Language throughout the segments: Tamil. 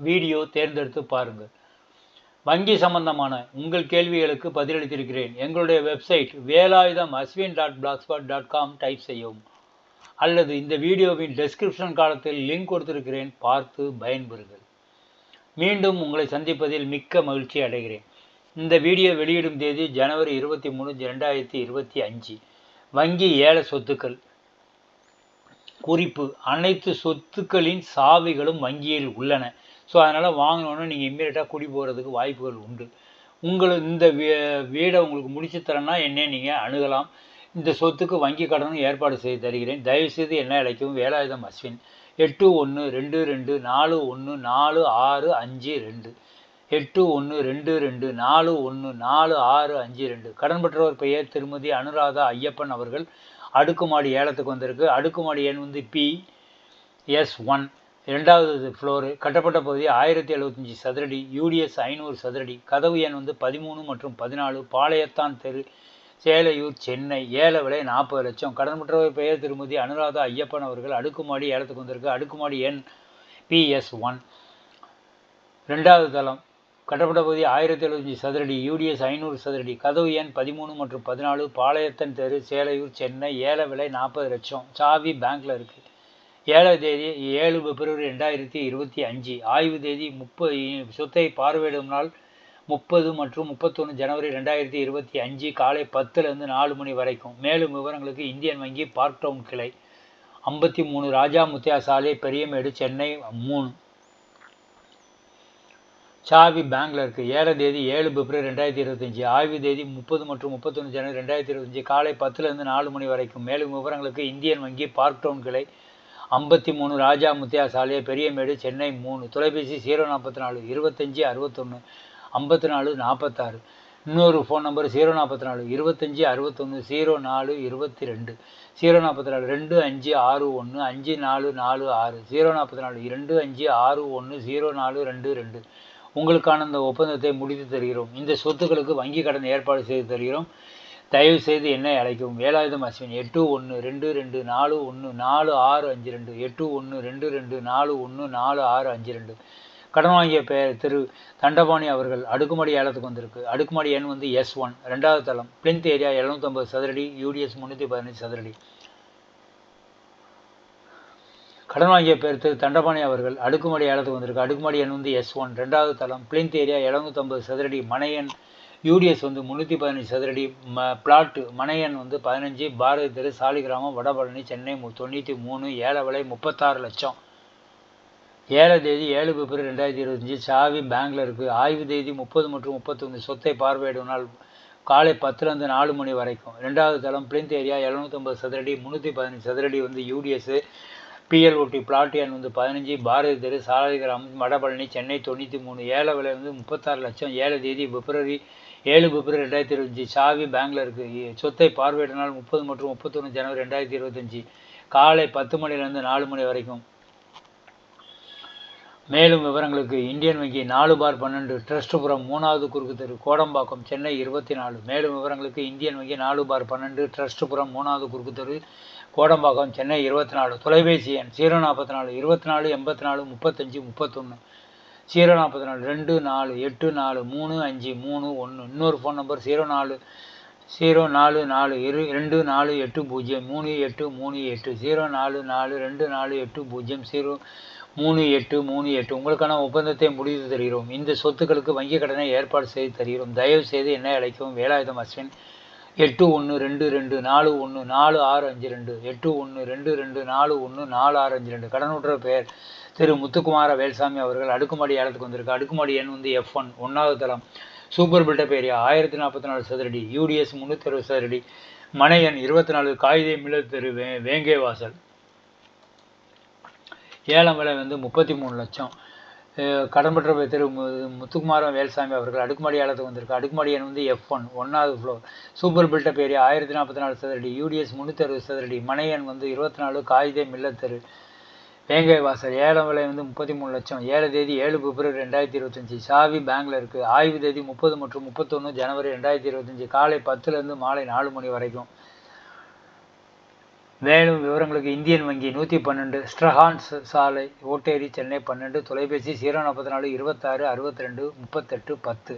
வீடியோ தேர்ந்தெடுத்து பாருங்கள். வங்கி சம்பந்தமான உங்கள் கேள்விகளுக்கு பதிலளித்திருக்கிறேன். எங்களுடைய website Velayudham Ashwin dot blogspot dot com type செய்யவும். அல்லது இந்த வீடியோவின் டெஸ்கிரிப்ஷன் காலத்தில் லிங்க் கொடுத்திருக்கிறேன். பார்த்து பயன்பெறுங்கள். மீண்டும் உங்களை சந்திப்பதில் மிக்க மகிழ்ச்சி அடைகிறேன். இந்த வீடியோ வெளியிடும் தேதி ஜனவரி இருபத்தி மூணு ரெண்டாயிரத்தி இருபத்தி அஞ்சு. வங்கி ஏல சொத்துக்கள். குறிப்பு அனைத்து சொத்துக்களின் சாவிகளும் வங்கியில் உள்ளன. ஸோ அதனால் வாங்கினோன்னே நீங்கள் இம்மீடியட்டாக குடி போகிறதுக்கு வாய்ப்புகள் உண்டு. உங்களை இந்த வீடை உங்களுக்கு முடிச்சு தரேன்னா என்ன நீங்கள் அணுகலாம். இந்த சொத்துக்கு வங்கி கடனும் ஏற்பாடு செய்து தருகிறேன். தயவுசெய்து என்ன அழைக்கவும். வேலாயுதம் அஸ்வின். எட்டு ஒன்று ரெண்டு ரெண்டு நாலு ஒன்று நாலு ஆறு அஞ்சு ரெண்டு. எட்டு ஒன்று ரெண்டு ரெண்டு நாலு ஒன்று நாலு ஆறு அஞ்சு ரெண்டு. கடன் பெற்றவர் பெயர் திருமதி அனுராதா ஐயப்பன் அவர்கள் அடுக்குமாடி ஏலத்துக்கு வந்திருக்கு. அடுக்குமாடி எண் வந்து பி எஸ் ஒன் இரண்டாவது ஃப்ளோரு கட்டப்பட்ட பகுதி ஆயிரத்தி எழுபத்தஞ்சி சதுரடி யூடிஎஸ் ஐநூறு சதுரடி. கதவு எண் வந்து பதிமூணு மற்றும் பதினாலு. பாளையத்தான் தெரு சேலையூர் சென்னை. ஏல விலை நாற்பது லட்சம். கடன் பெற்றவர் பெயர் திருமதி அனுராதா ஐயப்பன் அவர்கள் அடுக்குமாடி ஏலத்துக்கு வந்திருக்கு. அடுக்குமாடி எண் பிஎஸ் ஒன் ரெண்டாவது தளம் கட்டப்பட்ட பகுதி ஆயிரத்தி எழுபத்தஞ்சி சதுரடி யூடிஎஸ் ஐநூறு சதுரடி. கதவு எண் பதிமூணு மற்றும் பதினாலு. பாளையத்தன் தெரு சேலையூர் சென்னை. ஏல விலை நாற்பது லட்சம். சாவி பேங்க்கில் இருக்குது ஏழாம் தேதி ஏழு பிப்ரவரி ரெண்டாயிரத்தி இருபத்தி அஞ்சு. ஆய்வு தேதி முப்பது சொத்தை பார்வையிடும் நாள் முப்பது மற்றும் முப்பத்தொன்று ஜனவரி ரெண்டாயிரத்தி இருபத்தி அஞ்சு காலை பத்துலேருந்து நாலு மணி வரைக்கும். மேலும் விவரங்களுக்கு இந்தியன் வங்கி பார்க் டவுன் கிளை ஐம்பத்தி மூணு ராஜா முத்தியா சாலை பெரியமேடு சென்னை மூணு. சாவி பேங்கில் இருக்குது ஏழாம் தேதி ஏழு பிப்ரவரி ரெண்டாயிரத்தி இருபத்தஞ்சி. ஆய்வு தேதி முப்பது மற்றும் முப்பத்தொன்று ஜனவரி ரெண்டாயிரத்தி இருபத்தஞ்சி காலை பத்துலேருந்து நாலு மணி வரைக்கும். மேலும் விவரங்களுக்கு இந்தியன் வங்கி பார்க் டவுன் கிளை ஐம்பத்தி மூணு ராஜா முத்தியா சாலை பெரியமேடு சென்னை மூணு தொலைபேசி ஜீரோ நாற்பத்தி நாலு இருபத்தஞ்சி அறுபத்தொன்று ஐம்பத்தி நாலு நாற்பத்தாறு இன்னொரு ஃபோன் நம்பர் ஜீரோ நாற்பத்தி நாலு இருபத்தஞ்சி அறுபத்தொன்று ஜீரோ நாலு இருபத்தி ரெண்டு. ஜீரோ நாற்பத்தி நாலு ரெண்டு அஞ்சு ஆறு ஒன்று அஞ்சு நாலு நாலு ஆறு. ஜீரோ நாற்பத்தி நாலு ரெண்டு அஞ்சு ஆறு ஒன்று ஜீரோ நாலு ரெண்டு ரெண்டு. உங்களுக்கான இந்த ஒப்பந்தத்தை முடித்து தருகிறோம். இந்த சொத்துக்களுக்கு வங்கி கடன் ஏற்பாடு செய்து தருகிறோம். தயவுசெய்து என்னை அழைக்கவும். வேலாயுதம் அஸ்வின் எட்டு ஒன்று ரெண்டு ரெண்டு நாலு ஒன்று நாலு ஆறு அஞ்சு ரெண்டு. எட்டு ஒன்று ரெண்டு ரெண்டு நாலு ஒன்று நாலு ஆறு அஞ்சு ரெண்டு. கடன் வாங்கிய பெயர் திரு தண்டபாணி அவர்கள் அடுக்குமாடி ஏலத்துக்கு வந்திருக்கு. அடுக்குமாடி எண் வந்து எஸ் ஒன் ரெண்டாவது தளம். பிளின்த் ஏரியா எழுநூத்தம்பது சதுரடி யூடிஎஸ் முந்நூற்றி பதினஞ்சு சதுரடி. கடன் வாங்கிய பேர் திரு தண்டபாணி அவர்கள் அடுக்குமாடி ஏலத்துக்கு வந்திருக்கு. அடுக்குமாடி எண் வந்து எஸ் ஒன் ரெண்டாவது தளம். பிளின்த் ஏரியா எழுநூத்தம்பது சதுரடி மனையன் யூடிஎஸ் வந்து முந்நூற்றி பதினஞ்சு சதுரடி ம பிளாட்டு மனையன் வந்து பதினஞ்சு பாரதி தெரு சாலிகிராமம் வடபழனி சென்னை தொண்ணூற்றி மூணு ஏழை விலை முப்பத்தாறு லட்சம். ஏழை தேதி ஏழு பிப்ரவரி ரெண்டாயிரத்தி இருபத்தஞ்சி சாவி பேங்கில் இருக்குது ஆய்வு தேதி முப்பது மற்றும் முப்பத்தொன்று சொத்தை பார்வையிடும் நாள் காலை பத்துலேருந்து நாலு மணி வரைக்கும். ரெண்டாவது தளம் பிளிந்த் ஏரியா எழுநூற்றம்பது சதுரடி முந்நூற்றி பதினஞ்சு சதுரடி வந்து யூடிஎஸ்ஸு பிஎல்ஓடி பிளாட் எண் வந்து பதினஞ்சு பாரதி தெரு சாலிகிராமம் வடபழனி சென்னை தொண்ணூற்றி மூணு ஏழை விலை வந்து முப்பத்தாறு லட்சம். ஏழை தேதி பிப்ரவரி ஏழு பிப்ரவரி ரெண்டாயிரத்தி இருபத்தஞ்சி. சாவி பேங்க்கில் சொத்தை பார்வையிட நாள் முப்பது மற்றும் முப்பத்தொன்று ஜனவரி ரெண்டாயிரத்தி இருபத்தஞ்சி. காலை பத்து மணிலேருந்து நாலு மணி வரைக்கும். மேலும் விவரங்களுக்கு இந்தியன் வங்கி நாலு பார் பன்னெண்டு ட்ரஸ்ட்புரம் மூணாவது குறுக்கு தெரு கோடம்பாக்கம் சென்னை இருபத்தி நாலு. மேலும் விவரங்களுக்கு இந்தியன் வங்கி நாலு பார் பன்னெண்டு ட்ரஸ்ட்புரம் மூணாவது குறுக்கு தெரு கோடம்பாக்கம் சென்னை இருபத்தி நாலு. தொலைபேசி எண் ஜீரோ நாற்பத்தி நாலு இருபத்தி நாலு எண்பத்தி நாலு முப்பத்தஞ்சு முப்பத்தொன்று ஜீரோ நாற்பத்தி நாலு ரெண்டு நாலு எட்டு நாலு மூணு அஞ்சு மூணு ஒன்று. இன்னொரு ஃபோன் நம்பர் ஜீரோ நாலு ஜீரோ நாலு நாலு இரு ரெண்டு நாலு எட்டு பூஜ்ஜியம் மூணு எட்டு மூணு எட்டு. ஜீரோ நாலு நாலு ரெண்டு நாலு எட்டு பூஜ்ஜியம் ஜீரோ மூணு எட்டு மூணு எட்டு. உங்களுக்கான ஒப்பந்தத்தை முடித்து தருகிறோம். இந்த சொத்துக்களுக்கு வங்கி கடனை ஏற்பாடு செய்து தருகிறோம். தயவு செய்து என்ன அழைக்கவும். வேலாயுதம் அஸ்வின் எட்டு ஒன்று ரெண்டு ரெண்டு நாலு ஒன்று நாலு ஆறு அஞ்சு ரெண்டு. எட்டு ஒன்று ரெண்டு ரெண்டு நாலு ஒன்று நாலு ஆறு அஞ்சு ரெண்டு. கடனுற்ற பெயர் திரு முத்துக்குமார வேல்சாமி அவர்கள் அடுக்குமாடி ஏலத்துக்கு வந்திருக்கு. அடுக்குமாடி எண் வந்து எஃப் ஒன் ஒன்றாவது தளம். சூப்பர் பில்டப் ஏரியா ஆயிரத்தி நாற்பத்தி நாலு சதுரடி. யூடிஎஸ் முந்நூற்றி அறுபது சதுரடி. மனை எண் இருபத்தி நாலு காகிதே மில்லர் தெரு வே வேங்கே வாசல். ஏலம் விலை வந்து முப்பத்தி மூணு லட்சம். அஹ் கடன் பெற்ற திரு முத்துக்குமாரம் வேல்சாமி அவர்கள் அடுக்குமாடி ஆலத்துக்கு வந்திருக்கு. அடுக்குமாடி எண் வந்து எஃப் ஒன் ஒன்றாவது floor super built up area ஆயிரத்தி நாற்பத்தி நாலு சதுரடி. யூடிஎஸ் முந்நூற்றி அறுபது சதுரடி. மனை எண் வந்து இருபத்தி நாலு காகிதே மில்லத்தெரு தேங்காய் வாசல் ஏலம் விலை வந்து முப்பத்தி மூணு லட்சம். ஏழு தேதி ஏழு பிப்ரவரி ரெண்டாயிரத்தி இருபத்தஞ்சி. சாவி பேங்க்ல இருக்கு. ஆய்வு தேதி முப்பது மற்றும் முப்பத்தொன்று ஜனவரி ரெண்டாயிரத்தி இருபத்தஞ்சி. காலை பத்துலேருந்து மாலை நாலு மணி வரைக்கும். மேலும் விவரங்களுக்கு இந்தியன் வங்கி நூற்றி பன்னெண்டு ஸ்ட்ரஹான்ஸ் சாலை ஓட்டேரி சென்னை பன்னெண்டு தொலைபேசி ஜீரோ நாற்பத்தி நாலு இருபத்தாறு அறுபத்தி ரெண்டு முப்பத்தெட்டு பத்து.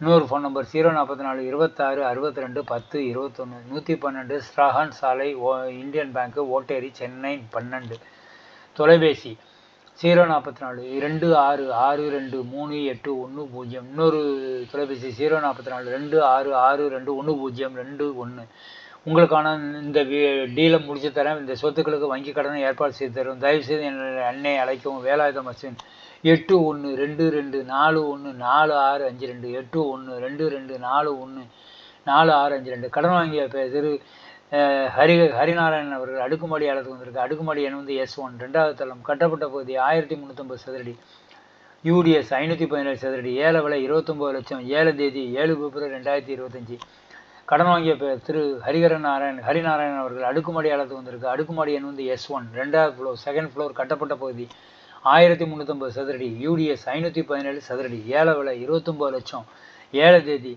இன்னொரு ஃபோன் நம்பர் ஜீரோ நாற்பத்தி நாலு இருபத்தாறு அறுபத்தி ரெண்டு பத்து இருபத்தொன்று நூற்றி பன்னெண்டு ஸ்ட்ரஹான் சாலை ஓ இந்தியன் பேங்க்கு ஓட்டேரி சென்னை பன்னெண்டு. தொலைபேசி. ஜீரோ நாற்பத்தி நாலு ரெண்டு ஆறு ஆறு ரெண்டு மூணு எட்டு ஒன்று பூஜ்ஜியம். இன்னொரு தொலைபேசி ஜீரோ நாற்பத்தி நாலு ரெண்டு ஆறு ஆறு ரெண்டு ஒன்று பூஜ்ஜியம் ரெண்டு ஒன்று உங்களுக்கான இந்த டீலை முடிச்சு தரேன். இந்த சொத்துக்களுக்கு வங்கி கடனை ஏற்பாடு செய்து தரும் தயவுசெய்து என்னுடைய அன்னை அழைக்கவும். வேலாயுதம் அஸ்வின் எட்டு ஒன்று ரெண்டு ரெண்டு நாலு ஒன்று நாலு ஆறு அஞ்சு ரெண்டு எட்டு ஒன்று ரெண்டு ரெண்டு நாலு ஒன்று நாலு ஆறு அஞ்சு ரெண்டு. கடன் வாங்கிய திரு ஹரி ஹரிநாராயணன் அவர்கள் அடுக்குமாடி அளவுக்கு வந்திருக்கு அடுக்குமாடி எண் வந்து எஸ் ஒன் ரெண்டாவது தளம். கட்டப்பட்ட பகுதி ஆயிரத்தி முந்நூற்றம்பது சதுரடி. யூடிஎஸ் ஐநூற்றி பதினேழு சதுரடி. ஏழை விலை இருபத்தொம்போது லட்சம். ஏழு தேதி ஏழு பிப்ரவரி ரெண்டாயிரத்தி இருபத்தஞ்சி. கடன் வாங்கிய திரு ஹரிஹரன் நாராயண் ஹரிநாராயணன் அவர்கள் அடுக்குமாடி அளவுக்கு வந்திருக்கு அடுக்குமாடி எண் வந்து எஸ் ஒன் ரெண்டாவது ஃப்ளோர் செகண்ட் ஃப்ளோர் கட்டப்பட்ட பகுதி ஆயிரத்தி முந்நூற்றம்பது சதுரடி. யூடிஎஸ் ஐநூற்றி பதினேழு சதுரடி. ஏழை விலை இருபத்தொம்போது லட்சம். ஏழு தேதி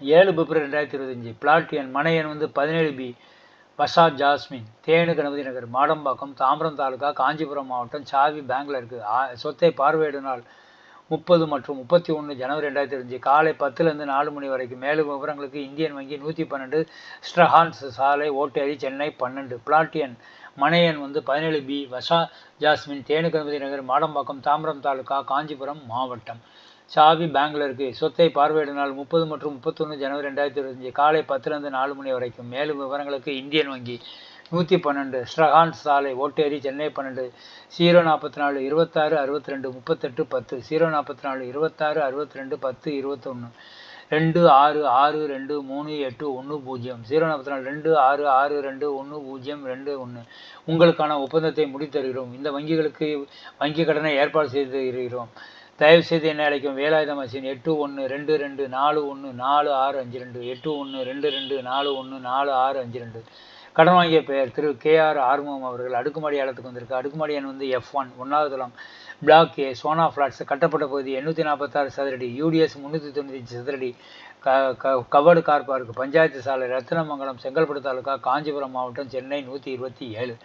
ஏழு பிப்ரவரி ரெண்டாயிரத்தி இருபத்தஞ்சி. பிளாட் எண் மனை எண் வந்து பதினேழு பி. வசா ஜாஸ்மின் தேனு கணபதி நகர் மாடம்பாக்கம் தாம்பரம் தாலுகா காஞ்சிபுரம் மாவட்டம் சாவி பேங்கில் இருக்குது ஆ- சொத்தை பார்வையிடும் நாள் முப்பது மற்றும் முப்பத்தி ஒன்று ஜனவரி ரெண்டாயிரத்தி இருபத்தஞ்சி. காலை பத்துலேருந்து நாலு மணி வரைக்கும். மேலும் விவரங்களுக்கு இந்தியன் வங்கி நூற்றி பன்னெண்டு ஸ்ட்ரஹான்ஸ் சாலை ஓட்டேரி சென்னை பன்னெண்டு. பிளாட் எண் வந்து பதினேழு பி. வசா ஜாஸ்மின் தேனு கணபதி நகர் மாடம்பாக்கம் தாம்பரம் தாலுகா காஞ்சிபுரம் மாவட்டம். சாவி பெங்களூருக்கு சொத்தை பார்வையிடும் நாள் முப்பது மற்றும் முப்பத்தொன்று ஜனவரி ரெண்டாயிரத்தி இருபத்தஞ்சி காலை பத்துலேருந்து நாலு மணி வரைக்கும். மேலும் விவரங்களுக்கு இந்தியன் வங்கி நூற்றி பன்னெண்டு ஸ்ரஹான் சாலை ஓட்டேரி சென்னை பன்னெண்டு ஜீரோ நாற்பத்தி நாலு இருபத்தாறு அறுபத்தி ரெண்டு முப்பத்தெட்டு பத்து ஜீரோ நாற்பத்தி நாலு இருபத்தாறு அறுபத்தி ரெண்டு பத்து இருபத்தொன்று ரெண்டு ஆறு ஆறு ரெண்டு மூணு எட்டு ஒன்று பூஜ்ஜியம். ஜீரோ நாற்பத்தி நாலு ரெண்டு ஆறு ஆறு ரெண்டு ஒன்று பூஜ்ஜியம் ரெண்டு ஒன்று உங்களுக்கான ஒப்பந்தத்தை முடித்தருகிறோம். இந்த வங்கிகளுக்கு வங்கி கடனை ஏற்பாடு செய்து தருகிறோம் தயவுசெய்து என்ன அழைக்கும் வேலாயுத மசின் எட்டு ஒன்று ரெண்டு ரெண்டு நாலு ஒன்று நாலு ஆறு அஞ்சு ரெண்டு. எட்டு ஒன்று ரெண்டு ரெண்டு நாலு ஒன்று நாலு ஆறு அஞ்சு ரெண்டு. கடன் வாங்கிய பெயர் திரு கே ஆர் ஆர்முகம் அவர்கள் அடுக்குமாடி ஆழத்துக்கு வந்திருக்கு. அடுக்குமாடி எண் வந்து எஃப் ஒன் ஒன்றாவது தளம் பிளாக் ஏ சோனா ஃப்ளாட்ஸ் கட்டப்பட்ட பகுதி எண்ணூற்றி நாற்பத்தாறு சதுரடி யூடிஎஸ் முந்நூற்றி தொண்ணூற்றி சதுரடி க க கவர்டு கார் பார்க் பஞ்சாயத்து சாலை ரத்தினமங்கலம் செங்கல்பட்டு தாலுகா காஞ்சிபுரம் மாவட்டம் சென்னை நூற்றி இருபத்தி ஏழு.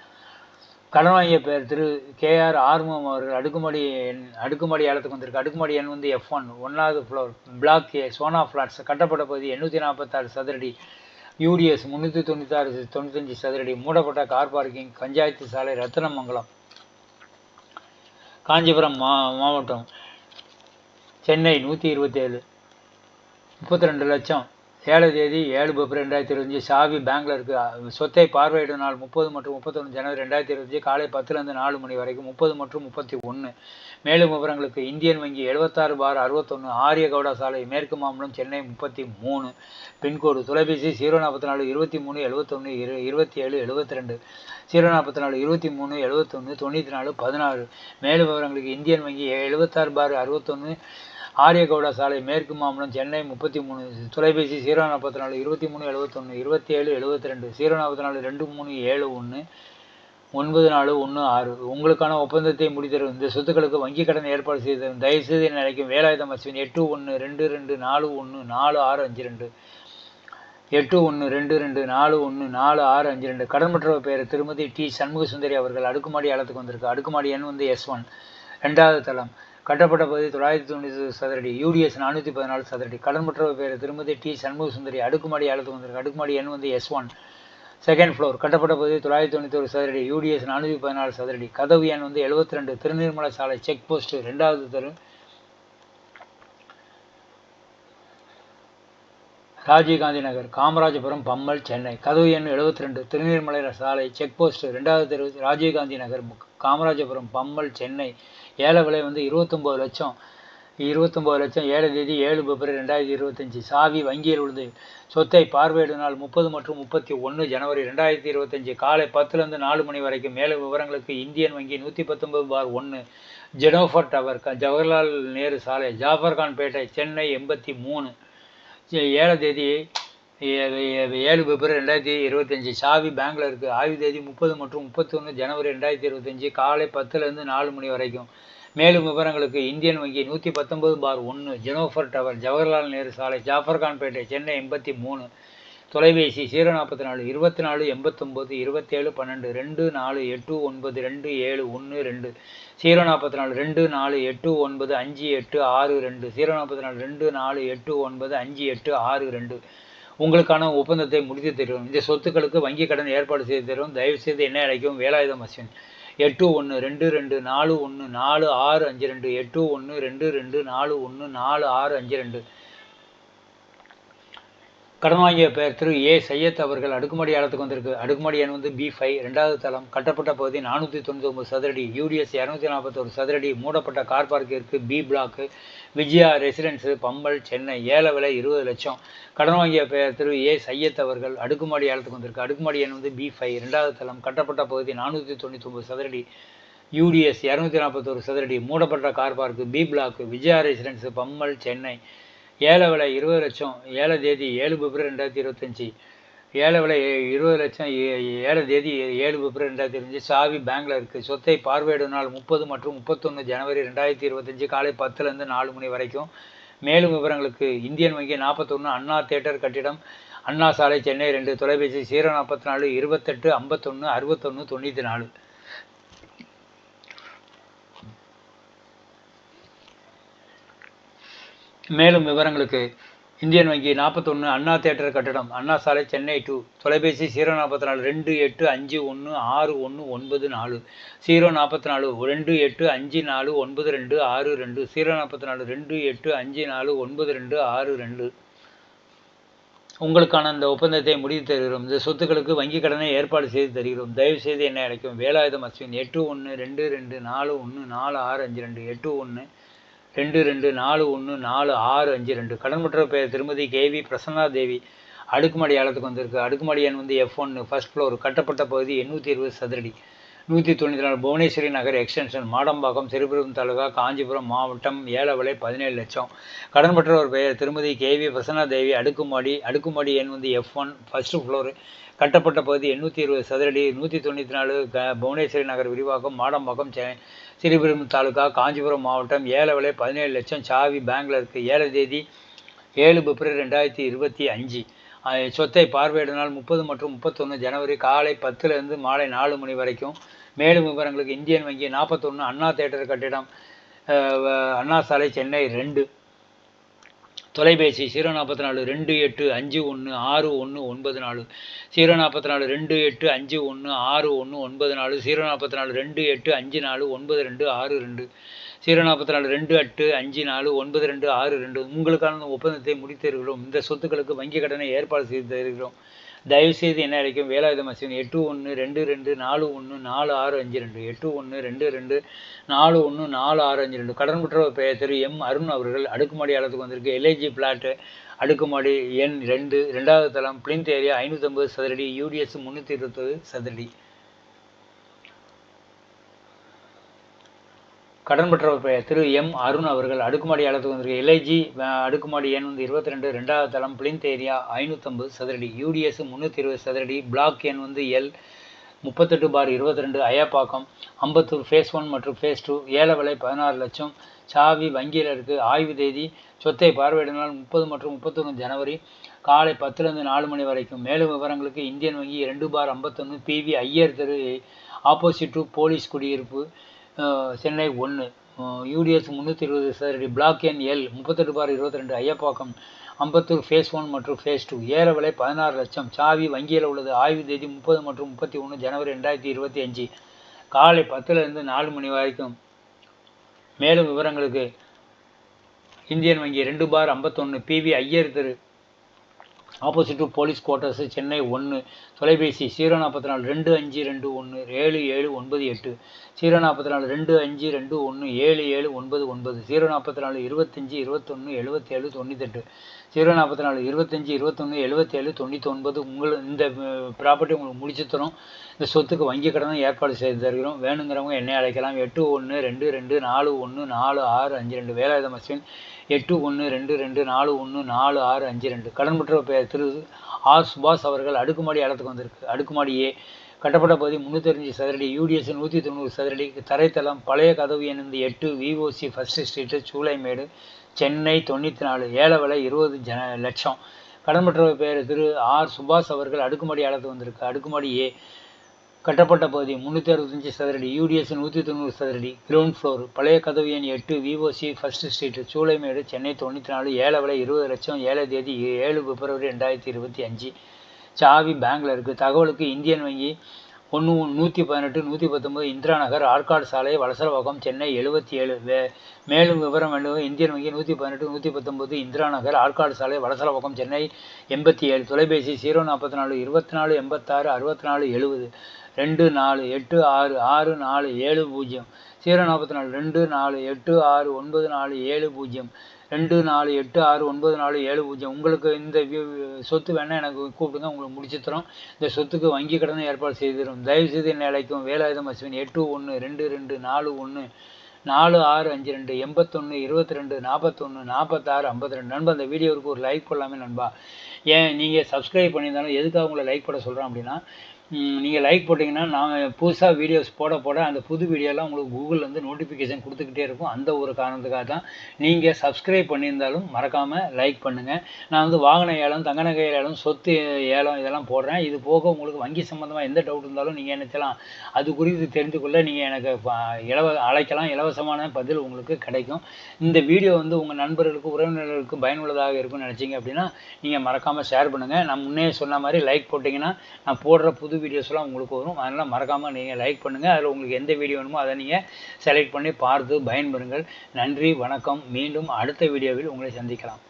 கடன் வாங்கிய திரு கேஆர் ஆர் அவர்கள் அடுக்குமாடி எண் அடுக்குமாடி ஏலத்துக்கு வந்திருக்கு. அடுக்குமாடி எண் வந்து எஃப் ஒன் ஒன்றாவது floor block A Sona flats கட்டப்பட்ட பகுதி எண்ணூற்றி நாற்பத்தாறு சதுரடி. யூடிஎஸ் முந்நூற்றி தொண்ணூத்தாறு தொண்ணூத்தஞ்சு சதுரடி. மூடப்பட்ட கார் பார்க்கிங் பஞ்சாயத்து சாலை ரத்தினமங்கலம். காஞ்சிபுரம் மா மாவட்டம் சென்னை நூற்றி இருபத்தேழு. முப்பத்தி ரெண்டு லட்சம். ஏழு தேதி ஏழு பிப்ரவரி ரெண்டாயிரத்தி இருபத்தஞ்சி சாவி பேங்க்ல சொத்தை பார்வையிடும் நாள் முப்பது மற்றும் முப்பத்தொன்று ஜனவரி ரெண்டாயிரத்தி இருபத்தஞ்சி காலை பத்துலேருந்து நாலு மணி வரைக்கும் முப்பது மற்றும் முப்பத்தி ஒன்று மேலும் விவரங்களுக்கு இந்தியன் வங்கி எழுபத்தாறு பார் அறுபத்தொன்று ஆரியகவுடா சாலை மேற்கு மாம்பலம் சென்னை முப்பத்தி மூணு. பின்கோடு தொலைபேசி ஜீரோ நாற்பத்தி நாலு இருபத்தி மூணு எழுபத்தொன்று இரு இருபத்தி ஏழு எழுபத்தி ரெண்டு ஜீரோ நாற்பத்தி நாலு இருபத்தி மூணு எழுபத்தொன்று தொண்ணூற்றி நாலு பதினாறு. மேலும் விவரங்களுக்கு இந்தியன் வங்கி எழுபத்தாறு பார் அறுபத்தொன்று ஆரியகவுடா சாலை மேற்கு மாம்பலம் சென்னை முப்பத்தி மூணு தொலைபேசி ஜீரோ நாற்பத்தி நாலு இருபத்தி மூணு எழுபத்தொன்று இருபத்தி ஏழு எழுபத்தி ரெண்டு ஜீரோ நாற்பத்தி நாலு ரெண்டு மூணு ஏழு ஒன்று ஒன்பது நாலு ஒன்று ஆறு. உங்களுக்கான ஒப்பந்தத்தை முடித்தரும் இந்த சொத்துக்களுக்கு வங்கி கடன் ஏற்பாடு செய்தது தயவுசெய்து நினைக்கும் அழைக்கும் வேலாயுதம் அஸ்வின். எட்டு ஒன்று ரெண்டு ரெண்டு நாலு ஒன்று நாலு ஆறு அஞ்சு ரெண்டு. எட்டு ஒன்று ரெண்டு ரெண்டு நாலு ஒன்று நாலு ஆறு அஞ்சு ரெண்டு. கடன்பற்றவர் பெயர் திருமதி டி சண்முக சுந்தரி அவர்கள் அடுக்குமாடி ஆழத்துக்கு வந்திருக்கு. அடுக்குமாடி எண் வந்து எஸ் ஒன் ரெண்டாவது தளம். கட்டப்பட்ட பகுதி தொள்ளாயிரத்தி தொண்ணூற்றி சதுரடி யூடிஎஸ் நானூற்றி பதினாலு சதுரடி. கடன்பற்றவர் பேர் திருமதி டி சண்முக சுந்தரி அடுக்குமாடி அழுத்து வந்திருக்கு. அடுக்குமாடி எண் வந்து எஸ் ஒன் செகண்ட் ஃப்ளோர் கட்டப்பட்ட பகுதி தொள்ளாயிரத்தி தொண்ணூற்றி ஒரு சதுரடி யூடிஎஸ் நானூற்றி பதினாலு சதுரடி. கதவு எண் வந்து எழுபத்தி ரெண்டு. திருநிர்மலை சாலை செக் போஸ்ட்டு ரெண்டாவது தெரு. ராஜீவ்காந்தி நகர் காமராஜபுரம் பம்மல் சென்னை. கதவு எண் எழுபத்தி ரெண்டு திருநீர்மலை சாலை செக் போஸ்ட் ரெண்டாவது தெரு ராஜீவ்காந்தி நகர் காமராஜபுரம் பம்மல் சென்னை. ஏல விலை வந்து இருபத்தொம்போது லட்சம். இருபத்தொம்போது லட்சம். ஏழு தேதி ஏழு பிப்ரவரி ரெண்டாயிரத்தி இருபத்தஞ்சி. சாவி வங்கியில் உள்ளது. சொத்தை பார்வையிடும் நாள் முப்பது மற்றும் முப்பத்தி ஒன்று ஜனவரி ரெண்டாயிரத்தி இருபத்தஞ்சி. காலை பத்துலேருந்து நாலு மணி வரைக்கும். மேலும் விவரங்களுக்கு இந்தியன் வங்கி நூற்றி பத்தொன்பது பார் ஒன்று ஜெனோஃபர் டவர் க- ஜவஹர்லால் நேரு சாலை ஜாஃபர்கான் பேட்டை சென்னை எண்பத்தி மூணு. ஏழாம் தேதி ஏழு பிப்ரவரி ரெண்டாயிரத்தி இருபத்தஞ்சி சாவி பேங்கில் இருக்குது ஆய்வு தேதி முப்பது மற்றும் முப்பத்தொன்று ஜனவரி ரெண்டாயிரத்தி இருபத்தஞ்சி காலை பத்துலேருந்து நாலு மணி வரைக்கும். மேலும் விவரங்களுக்கு இந்தியன் வங்கி நூற்றி பத்தொன்பது பார் ஒன்று ஜெனோஃபர் டவர் ஜவஹர்லால் நேரு சாலை ஜாஃபர்கான்பேட்டை சென்னை எண்பத்தி மூணு. தொலைபேசி ஜீரோ நாற்பத்தி நாலு இருபத்தி நாலு எண்பத்தொம்போது இருபத்தேழு பன்னெண்டு ரெண்டு நாலு எட்டு ஒன்பது ரெண்டு ஏழு ஒன்று ரெண்டு. ஜீரோ நாற்பத்தி நாலு ரெண்டு நாலு எட்டு ஒன்பது அஞ்சு எட்டு ஆறு ரெண்டு. ஜீரோ நாற்பத்தி நாலு ரெண்டு நாலு எட்டு ஒன்பது அஞ்சு எட்டு ஆறு ரெண்டு. உங்களுக்கான ஒப்பந்தத்தை முடித்து தருவோம் இந்த சொத்துக்களுக்கு வங்கி கடன் ஏற்பாடு செய்து தருவோம் தயவுசெய்து என்ன அழைக்கும் வேலாயுதம் அஸ்வின். எட்டு ஒன்று ரெண்டு ரெண்டு நாலு ஒன்று நாலு ஆறு அஞ்சு ரெண்டு. எட்டு ஒன்று ரெண்டு ரெண்டு நாலு ஒன்று நாலு ஆறு அஞ்சு ரெண்டு. கடன் வாங்கிய பெயர் திரு ஏ சையத் அவர்கள் அடுக்குமாடி ஆழத்துக்கு வந்திருக்கு. அடுக்குமாடி எண் வந்து பி ஃபைவ் ரெண்டாவது தளம் கட்டப்பட்ட பகுதி நானூற்றி தொண்ணூற்றி ஒம்பது சதுரடி யூடிஎஸ் இரநூத்தி நாற்பத்தொரு சதுரடி மூடப்பட்ட கார் பார்க் இருக்கு B block Vijaya residency Pammal Chennai ஏல விலை இருபது லட்சம். கடன் வாங்கிய பெயர் திரு ஏ சையத் அவர்கள் அடுக்குமாடி ஆழத்துக்கு வந்திருக்கு. அடுக்குமாடி எண் வந்து பி ஃபைவ் ரெண்டாவது தளம் கட்டப்பட்ட பகுதி நானூற்றி தொண்ணூற்றி ஒம்பது சதுரடி யூடிஎஸ் இரநூத்தி நாற்பத்தொரு சதுரடி மூடப்பட்ட car park B block Vijaya residency Pammal Chennai. ஏழை விலை இருபது லட்சம் ஏழை தேதி ஏழு பிப்ரவரி ரெண்டாயிரத்தி இருபத்தஞ்சி. ஏழை விலை இருபது லட்சம் ஏ- தேதி ஏழு பிப்ரவரி ரெண்டாயிரத்தி இருபத்தஞ்சி. சாவி பேங்கில் இருக்குது சொத்தை பார்வையிடும் நாள் முப்பது மற்றும் முப்பத்தொன்று ஜனவரி ரெண்டாயிரத்தி இருபத்தஞ்சி காலை பத்துலேருந்து நாலு மணி வரைக்கும். மேலும் விவரங்களுக்கு இந்தியன் வங்கி நாற்பத்தொன்று அண்ணா தேட்டர் கட்டிடம் அண்ணா சாலை சென்னை ரெண்டு தொலைபேசி ஜீரோ நாற்பத்தி நாலு இருபத்தெட்டு ஐம்பத்தொன்று அறுபத்தொன்று தொண்ணூற்றி நாலு. மேலும் விவரங்களுக்கு இந்தியன் வங்கி நாற்பத்தொன்று அண்ணா தேட்டர் கட்டடம் அண்ணா சாலை சென்னை டூ தொலைபேசி ஜீரோ நாற்பத்தி நாலு ரெண்டு எட்டு அஞ்சு ஒன்று ஆறு ஒன்று ஒன்பது நாலு ஜீரோ நாற்பத்தி நாலு ரெண்டு எட்டு அஞ்சு நாலு ஒன்பது ரெண்டு ஆறு ரெண்டு ஜீரோ நாற்பத்தி நாலு ரெண்டு எட்டு அஞ்சு நாலு ஒன்பது ரெண்டு ஆறு ரெண்டு. உங்களுக்கான அந்த ஒப்பந்தத்தை முடித்து தருகிறோம். இந்த சொத்துக்களுக்கு வங்கி கடனை ஏற்பாடு செய்து தருகிறோம். தயவு செய்து என்னை அழைக்கும் வேலாயுதம் அஸ்வின் எட்டு ஒன்று ரெண்டு ரெண்டு நாலு ஒன்று நாலு ஆறு அஞ்சு ரெண்டு எட்டு ஒன்று ரெண்டு ரெண்டு நாலு ஒன்று நாலு ஆறு அஞ்சு ரெண்டு. கடன் பெற்ற பெயர் திருமதி கேவி பிரசன்னா தேவி அடுக்குமாடி ஆழத்துக்கு வந்திருக்கு. அடுக்குமாடி எண் வந்து எஃப் ஒன்று ஃபஸ்ட் ஃப்ளோர் கட்டப்பட்ட பகுதி எண்ணூற்றி இருபது சதுரடி. நூற்றி தொண்ணூற்றி நாலு புவனேஸ்வரி நகர் எக்ஸ்டென்ஷன் மாடம்பாக்கம் சிறுபுரம் தாலுகா காஞ்சிபுரம் மாவட்டம் ஏலவலை பதினேழு லட்சம். கடன் பெற்றவர் பெயர் திருமதி கேவி பிரசன்னா தேவி அடுக்குமாடி அடுக்குமாடி எண் வந்து எஃப் ஒன் ஃபஸ்ட்டு ஃப்ளோர் கட்டப்பட்ட பகுதி எண்ணூற்றி இருபது சதுரடி நூற்றி தொண்ணூற்றி நாலு க புவனேஸ்வரி நகர் விரிவாக்கம் மாடம்பாக்கம் செ சிறுபெரும் தாலுகா காஞ்சிபுரம் மாவட்டம் ஏல விலை பதினேழு லட்சம் சாவி பேங்கில் இருக்குது ஏழு தேதி ஏழு பிப்ரவரி ரெண்டாயிரத்தி இருபத்தி அஞ்சு. சொத்தை பார்வையிட நாள் முப்பது மற்றும் முப்பத்தொன்று ஜனவரி காலை பத்துலேருந்து மாலை நாலு மணி வரைக்கும். மேலும் விவரங்களுக்கு இந்தியன் வங்கி நாற்பத்தொன்று அண்ணா தேட்டர் கட்டிடம் அண்ணா சாலை சென்னை ரெண்டு. தொலைபேசி ஜீரோ நாற்பத்தி நாலு ரெண்டு எட்டு அஞ்சு ஒன்று ஆறு ஒன்று ஒன்பது நாலு. ஜீரோ நாற்பத்தி நாலு ரெண்டு எட்டு அஞ்சு ஒன்று ஆறு ஒன்று ஒன்பது நாலு. ஜீரோ நாற்பத்தி நாலு ரெண்டு எட்டு அஞ்சு நாலு ஒன்பது ரெண்டு ஆறு ரெண்டு. ஜீரோ நாற்பத்தி நாலு ரெண்டு எட்டு அஞ்சு நாலு ஒன்பது ரெண்டு ஆறு ரெண்டு. உங்களுக்கான ஒப்பந்தத்தை முடித்து தருகிறோம் இந்த சொத்துக்களுக்கு வங்கி கடனை ஏற்பாடு செய்து தருகிறோம். தயவுசெய்து என்ன அழைக்கும்? வேலாயுத மசிவன் எட்டு ஒன்று ரெண்டு ரெண்டு நாலு ஒன்று நாலு ஆறு அஞ்சு ரெண்டு. எட்டு ஒன்று ரெண்டு ரெண்டு நாலு ஒன்று நாலு ஆறு அஞ்சு ரெண்டு. கடன் குற்ற பெயர் திரு எம் அருண் அவர்கள் அடுக்குமாடி ஆழத்துக்கு வந்திருக்கு. எல்ஐஜி பிளாட்டு அடுக்குமாடி எண் ரெண்டு. ரெண்டாவது தளம் பிளிந்த் ஏரியா ஐநூற்றம்பது சதுரடி யூடிஎஸ் முந்நூற்றி இருபத்தொரு சதுரடி. கடன் பெற்றவர் பெயர் திரு எம். அருண் அவர்கள் அடுக்குமாடி ஆழத்துக்கு வந்திருக்கு எல்ஐஜி அடுக்குமாடி எண் வந்து இருபத்தி ரெண்டு ரெண்டாவது தளம் பிளிந்த் ஏரியா ஐநூற்றம்பது சதுரடி. யூடிஎஸ் முந்நூற்றி இருபது சதுரடி. பிளாக் எண் வந்து எல். முப்பத்தெட்டு பார் இருபத்தி ரெண்டு அயப்பாக்கம் அம்பத்தூர் ஃபேஸ் ஒன் மற்றும் ஃபேஸ் டூ ஏல விலை பதினாறு லட்சம். சாவி வங்கியில் இருக்குது ஆய்வு தேதி சொத்தை பார்வையிடனால் முப்பது மற்றும் முப்பத்தொன்று ஜனவரி. காலை பத்துலேருந்து நாலு மணி வரைக்கும். மேலும் விவரங்களுக்கு இந்தியன் வங்கி ரெண்டு பார் ஐம்பத்தொன்று பிவி ஐயர் தெரு ஆப்போசிட் டு போலீஸ் குடியிருப்பு. சென்னை ஒன்று யூடிஎஸ் முந்நூற்றி இருபது சதுரடி பிளாக் எண் எல் முப்பத்தெட்டு பார் இருபத்தி ரெண்டு ஐயப்பாக்கம் அம்பத்தூர் ஃபேஸ் ஒன் மற்றும் ஃபேஸ் டூ ஏற விலை பதினாறு லட்சம். சாவி வங்கியில் உள்ளது. ஆய்வு தேதி முப்பது மற்றும் முப்பத்தி ஒன்று ஜனவரி ரெண்டாயிரத்தி இருபத்தி அஞ்சு. காலை பத்துலேருந்து நாலு மணி வரைக்கும். மேலும் விவரங்களுக்கு இந்தியன் வங்கி ரெண்டு பார் ஐம்பத்தொன்று பிவி ஐயர் தெரு opposite to police quarters Chennai ஒன்று தொலைபேசி ஜீரோ நாற்பத்தி நாலு ரெண்டு அஞ்சு ரெண்டு ஒன்று ஏழு ஏழு ஒன்பது எட்டு. ஜீரோ நாற்பத்தி நாலு ரெண்டு அஞ்சு ரெண்டு ஒன்று ஏழு ஏழு ஒன்பது ஒன்பது. ஜீரோ நாற்பத்தி நாலு இருபத்தஞ்சி இருபத்தொன்று எழுபத்தேழு தொண்ணூத்தெட்டு. ஜீரோ நாற்பத்தி நாலு இருபத்தஞ்சி இருபத்தொன்று எழுபத்தேழு தொண்ணூற்றி ஒன்பது உங்கள் இந்த ப்ராப்பர்ட்டி உங்களுக்கு முடிச்சு தரும். இந்த சொத்துக்கு வங்கி கடனும் ஏற்பாடு செய்து தருகிறோம். வேணுங்கிறவங்க என்னை அழைக்கலாம். எட்டு ஒன்று ரெண்டு ரெண்டு நாலு ஒன்று நாலு ஆறு அஞ்சு ரெண்டு. வேலாயுதம் அஸ்வின் எட்டு ஒன்று ரெண்டு ரெண்டு நாலு ஒன்று நாலு ஆறு அஞ்சு ரெண்டு. கடன் பெற்ற பெயர் திரு ஆர் சுபாஷ் அவர்கள் அடுக்குமாடி இடத்துக்கு வந்திருக்கு. அடுக்குமாடியே கட்டப்பட்ட பகுதி முந்நூற்றி சதுரடி யூடிஎஸ் நூற்றி தொண்ணூறு சதுரடி தரைத்தளம் பழைய கதவு எண்பது எட்டு VOC first street Choolaimedu Chennai தொண்ணூற்றி நாலு ஏழை விலை இருபது ஜன லட்சம். கடன் பெற்ற பெயர் திரு ஆர் சுபாஷ் அவர்கள் அடுக்குமாடி அளத்து வந்திருக்கு. அடுக்குமாடி ஏ கட்டப்பட்ட பகுதி முந்நூற்றி அறுபத்தஞ்சி சதுரடி யூடிஎஸ் நூற்றி தொண்ணூறு சதுரடி கிரவுண்ட் ஃப்ளோர் பழைய கதவு எண் எட்டு VOC first street Choolaimedu Chennai தொண்ணூற்றி நாலு ஏழை விலை இருபது லட்சம் ஏழை தேதி ஏழு பிப்ரவரி ரெண்டாயிரத்தி இருபத்தி அஞ்சு. சாவி பேங்கில் இருக்குது தகவலுக்கு இந்தியன் வங்கி ஒன்று நூற்றி பதினெட்டு நூற்றி பத்தொம்பது இந்திரா நகர் ஆற்காடு சாலை வலசரவாக்கம் சென்னை எழுபத்தி ஏழு. வே மேலும் விவரம் வேண்டும். இந்தியன் வங்கி நூற்றி பதினெட்டு நூற்றி பத்தொம்பது இந்திரா நகர் ஆற்காடு சாலை வலசரவாக்கம் சென்னை எண்பத்தி ஏழு. தொலைபேசி ஜீரோ நாற்பத்தி நாலு இருபத்தி நாலு எண்பத்தாறு அறுபத்தி நாலு எழுபது ரெண்டு நாலு எட்டு ஆறு ஆறு நாலு ஏழு பூஜ்ஜியம். ஜீரோ நாற்பத்தி நாலு ரெண்டு நாலு எட்டு ஆறு ஒன்பது நாலு ஏழு பூஜ்ஜியம். ரெண்டு நாலு எட்டு ஆறு ஒன்பது நாலு ஏழு பூஜ்ஜியம். உங்களுக்கு இந்த சொத்து வேணால் எனக்கு கூப்பிடுங்க உங்களுக்கு முடிச்சு தரோம். இந்த சொத்துக்கு வங்கி கடனை ஏற்பாடு செய்து தரும் தயவுசெய்து என்னை அழைக்கும் வேலாயுதம் அஸ்வின் எட்டு ஒன்று ரெண்டு ரெண்டு நாலு ஒன்று நாலு ஆறு அஞ்சு ரெண்டு எண்பத்தொன்று இருபத்தி ரெண்டு நாற்பத்தொன்று நாற்பத்தாறு ஐம்பத்தி ரெண்டு. நண்பா அந்த வீடியோவுக்கு ஒரு லைக் பண்ணலாமே நண்பா. ஏன் நீங்கள் சப்ஸ்கிரைப் பண்ணியிருந்தாலும் எதுக்காக உங்களை லைக் போட சொல்கிறேன் அப்படின்னா நீங்கள் லைக் போட்டிங்கன்னா நான் புதுசாக வீடியோஸ் போட போட அந்த புது வீடியோலாம் உங்களுக்கு கூகுளில் வந்து நோட்டிஃபிகேஷன் கொடுத்துக்கிட்டே இருக்கும். அந்த ஒரு காரணத்துக்காக தான் நீங்கள் சப்ஸ்கிரைப் பண்ணியிருந்தாலும் மறக்காமல் லைக் பண்ணுங்கள் நான் வந்து வாகன ஏலம் தங்க நகை ஏலம் சொத்து ஏலம் இதெல்லாம் போடுறேன். இது போக உங்களுக்கு வங்கி சம்மந்தமாக எந்த டவுட் இருந்தாலும் நீங்கள் நினைச்சலாம் அது குறித்து தெரிந்து கொள்ள நீங்கள் எனக்கு இலவ அழைக்கலாம். இலவசமான பதில் உங்களுக்கு கிடைக்கும். இந்த வீடியோ வந்து உங்கள் நண்பர்களுக்கு உறவினர்களுக்கு பயனுள்ளதாக இருக்கும்னு நினச்சிங்க அப்படின்னா நீங்கள் மறக்காமல் ஷேர் பண்ணுங்கள் நான் முன்னே சொன்ன மாதிரி லைக் போட்டிங்கன்னா நான் போடுற புது புது வீடியோஸ்லாம் உங்களுக்கு வரும். அதனால் மறக்காமல் நீங்கள் லைக் பண்ணுங்கள் அதில் உங்களுக்கு எந்த வீடியோ வேணுமோ அதை நீங்கள் செலக்ட் பண்ணி பார்த்து பயன்பெறுங்கள். நன்றி வணக்கம். மீண்டும் அடுத்த வீடியோவில் உங்களை சந்திக்கலாம்.